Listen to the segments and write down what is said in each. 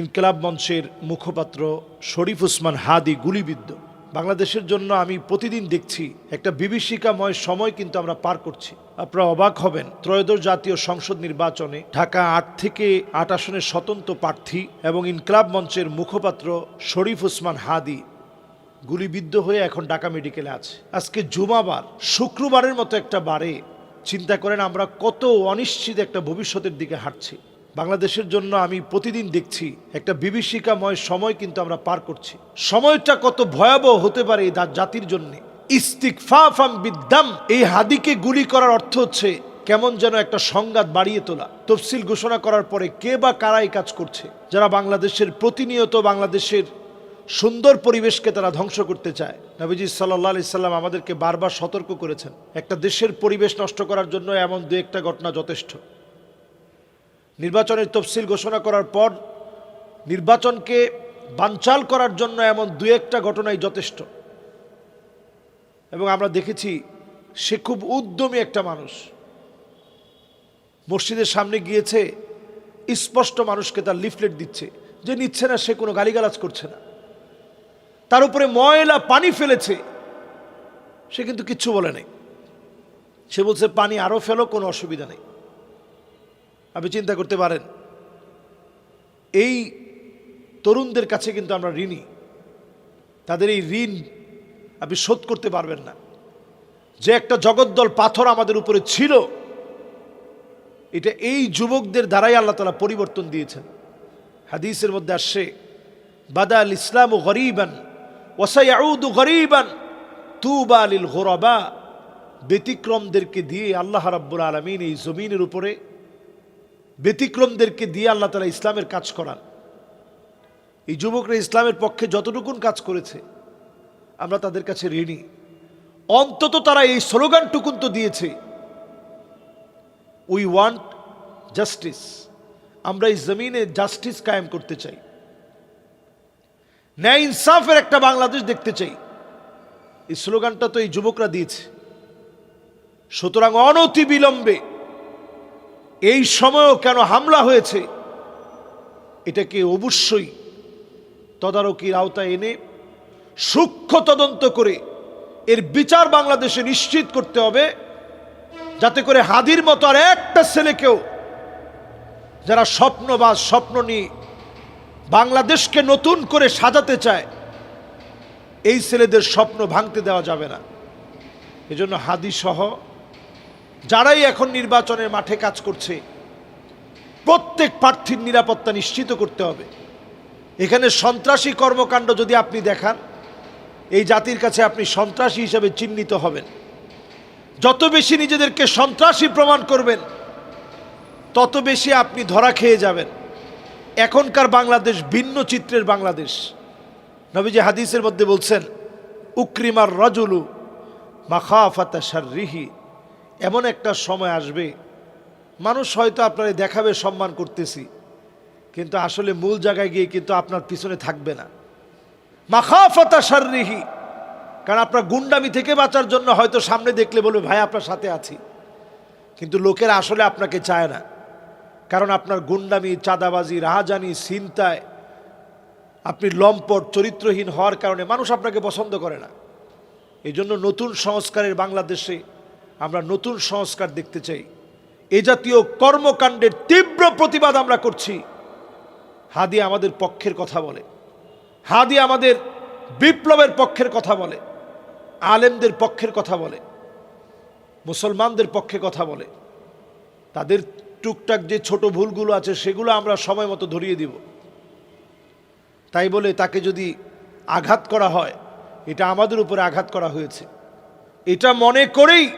ইনকলাব মঞ্চের মুখপাত্র শরীফ উসমান হাদি গুলিবিদ্ধ। বাংলাদেশের জন্য আমি প্রতিদিন দেখছি একটা বিভীষিকাময় সময় কিন্তু আমরা পার করছি। আপনারা অবাক হবেন, ত্রয়োদশ জাতীয় সংসদ নির্বাচনে ঢাকা আট থেকে আট আসনের স্বতন্ত্র প্রার্থী এবং ইনকলাব মঞ্চের মুখপাত্র শরীফ উসমান হাদি গুলিবিদ্ধ হয়ে এখন ঢাকা মেডিকেলে আছে। আজকে জুমাবার, শুক্রবারের মতো একটা বারে, চিন্তা করেন আমরা কত অনিশ্চিত একটা ভবিষ্যতের দিকে হাঁটছি। বাংলাদেশের জন্য আমি প্রতিদিন দেখছি একটা বিভীষিকাময় সময় কিন্তু আমরা পার করছি। সময়টা কত ভয়াবহ হতে পারে এই জাতির জন্য। বিদ্যাম এই হাদিকে গুলি করার অর্থ হচ্ছে কেমন যেন একটা সংঘাত বাড়িয়ে তোলা। তফসিল ঘোষণা করার পরে কে বা কারাই কাজ করছে? যারা বাংলাদেশের প্রতিনিয়ত বাংলাদেশের সুন্দর পরিবেশকে তারা ধ্বংস করতে চায়। নবীজি সাল্লাহ আলি সাল্লাম আমাদেরকে বারবার সতর্ক করেছেন। একটা দেশের পরিবেশ নষ্ট করার জন্য এমন দু একটা ঘটনা যথেষ্ট। নির্বাচনের তফসিল ঘোষণা করার পর নির্বাচনকে বানচাল করার জন্য এমন দু একটা ঘটনাই যথেষ্ট। এবং আমরা দেখেছি সে খুব উদ্যমী একটা মানুষ। মসজিদের সামনে গিয়েছে, স্পষ্ট মানুষকে তার লিফলেট দিচ্ছে যে নিচ্ছে না, সে কোনো গালিগালাজ করছে না। তার উপরে ময়লা, পানি ফেলেছে। সে কিন্তু কিচ্ছু বলে নাই। সে বলছে, পানি আরও ফেলো, কোনো অসুবিধা নেই। আপনি চিন্তা করতে পারেন। এই তরুণদের কাছে কিন্তু আমরা ঋণী। তাদের এই ঋণ আপনি শোধ করতে পারবেন না। যে একটা জগদ্দল পাথর আমাদের উপরে ছিল, এটা এই যুবকদের দ্বারাই আল্লাহ তালা পরিবর্তন দিয়েছেন। হাদিসের মধ্যে আসছে, বাদা আল ইসলাম ও গরিবান ওসাইয়াউদু গরিবান, তুবা আলিল গোরবা। ব্যতিক্রমদেরকে দিয়ে আল্লাহ রাব্বুল আলমিন এই জমিনের উপরে ব্যতিক্রমদেরকে দিয়ে আল্লাহ তালা ইসলামের কাজ করান। এই যুবকরা ইসলামের পক্ষে যতটুকুন কাজ করেছে, আমরা তাদের কাছে ঋণী। অন্তত তারা এই স্লোগানটুকুন তো দিয়েছে উই ওয়ান্ট জাস্টিস আমরা এই জমিনে জাস্টিস কায়েম করতে চাই। ন্যায় ইনসাফের একটা বাংলাদেশ দেখতে চাই। এই স্লোগানটা তো এই যুবকরা দিয়েছে। সুতরাং অনতি বিলম্বে এই সময়ও কেন হামলা হয়েছে? এটাকে অবশ্যই তদারকির আওতায় এনে সূক্ষ্ম তদন্ত করে এর বিচার বাংলাদেশে নিশ্চিত করতে হবে, যাতে করে হাদির মতো আর একটা ছেলেকেও যারা স্বপ্ন বা স্বপ্ন নিয়ে বাংলাদেশকে নতুন করে সাজাতে চায়, এই ছেলেদের স্বপ্ন ভাঙতে দেওয়া যাবে না। এজন্য হাদি সহ যারাই এখন নির্বাচনের মাঠে কাজ করছে, প্রত্যেক প্রার্থীর নিরাপত্তা নিশ্চিত করতে হবে। এখানে সন্ত্রাসী কর্মকাণ্ড যদি আপনি দেখান, এই জাতির কাছে আপনি সন্ত্রাসী হিসেবে চিহ্নিত হবেন। যত বেশি নিজেদেরকে সন্ত্রাসী প্রমাণ করবেন, তত বেশি আপনি ধরা খেয়ে যাবেন। এখনকার বাংলাদেশ ভিন্ন চিত্রের বাংলাদেশ। নবীজি হাদিসের মধ্যে বলছেন, উক্রিমার রজুলু মাখাফাতা শাররিহি। এমন একটা সময় আসবে, মানুষ হয়তো আপনারে দেখাবে, সম্মান করতেছি, কিন্তু আসলে মূল জায়গায় গিয়ে কিন্তু আপনার পিছনে থাকবে না। মাখাফাতা শাররিহি, কারণ আপনার গুন্ডামি থেকে বাঁচার জন্য হয়তো সামনে দেখলে বলবে, ভাই, আপনার সাথে আছি। কিন্তু লোকেরা আসলে আপনাকে চায় না, কারণ আপনার গুন্ডামি, চাঁদাবাজি, রাহাজানি চিন্তায় আপনি লম্পট, চরিত্রহীন হওয়ার কারণে মানুষ আপনাকে পছন্দ করে না। এই জন্য নতুন সংস্কারের বাংলাদেশে আমরা নতুন সংস্কার দেখতে চাই। এ জাতীয় কর্মকাণ্ডের তীব্র প্রতিবাদ আমরা করছি। হাদি আমাদের পক্ষের কথা বলে। হাদি আমাদের বিপ্লবের পক্ষের কথা বলে। আলেমদের পক্ষের কথা বলে। মুসলমানদের পক্ষে কথা বলে। তাদের টুকটাক যে ছোট ভুলগুলো আছে, সেগুলো আমরা সময় মতো ধরিয়ে দিব। তাই বলে তাকে যদি আঘাত করা হয়, এটা আমাদের উপরে আঘাত করা হয়েছে। এটা মনে করেই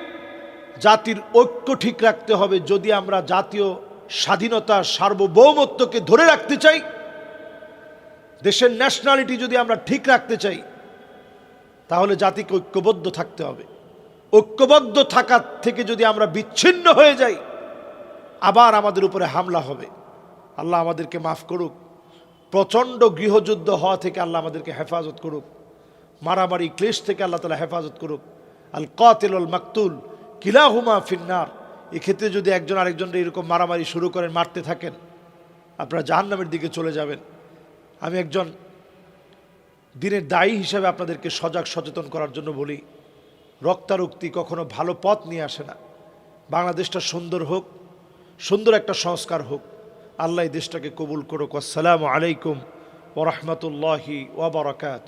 জাতির ঐক্য ঠিক রাখতে হবে। যদি আমরা জাতীয় স্বাধীনতা সার্বভৌমত্বকে ধরে রাখতে চাই, দেশের ন্যাশনালিটি যদি আমরা ঠিক রাখতে চাই, তাহলে জাতিকে ঐক্যবদ্ধ থাকতে হবে। ঐক্যবদ্ধ থাকার থেকে যদি আমরা বিচ্ছিন্ন হয়ে যাই, আবার আমাদের উপরে হামলা হবে। আল্লাহ আমাদেরকে মাফ করুক। প্রচণ্ড গৃহযুদ্ধ হওয়া থেকে আল্লাহ আমাদেরকে হেফাজত করুক। মারামারি ক্লেশ থেকে আল্লাহ তালা হেফাজত করুক। আল কাতিল আল মাকতুল কিলাহুমা ফিন্নার। এক্ষেত্রে যদি একজন আরেকজনকে এরকম মারামারি শুরু করেন, মারতে থাকেন, আপনারা জাহান্নামের দিকে চলে যাবেন। আমি একজন দিনের দায়ী হিসাবে আপনাদেরকে সজাগ সচেতন করার জন্য বলি, রক্তারক্তি কখনো ভালো পথ নিয়ে আসে না। বাংলাদেশটা সুন্দর হোক, সুন্দর একটা সংস্কার হোক। আল্লাহ দেশটাকে কবুল করুক। আসসালামু আলাইকুম ওরহমতুল্লাহি ওবরাকাত